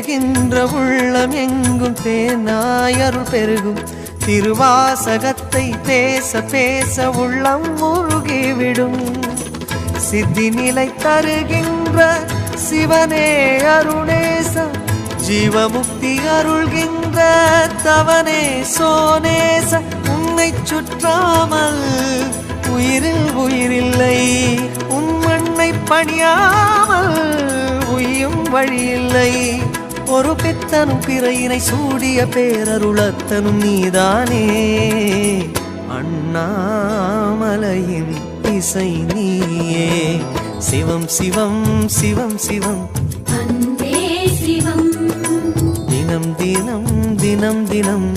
பெருகுகின்ற உள்ளம் எங்கும் அருள் பெருகும். திருவாசகத்தை பேச பேச உள்ளம் முருகிவிடும் சித்தி நிலை தருகின்ற சிவனே அருணேச ஜீவமுக்தி அருள்கின்ற தவனே சோனேச உன்னை சுற்றாமல் உயிரில் உயிரில்லை. உன் மண்ணை பணியாமல் உயும் வழியில்லை. ஒரு பித்தனும் பிறையினை சூடிய பேரருளத்தனும் நீதானே. அண்ணாமலையின் இசை நீயே. சிவம் சிவம் சிவம் சிவம். தினம் தினம் தினம் தினம்.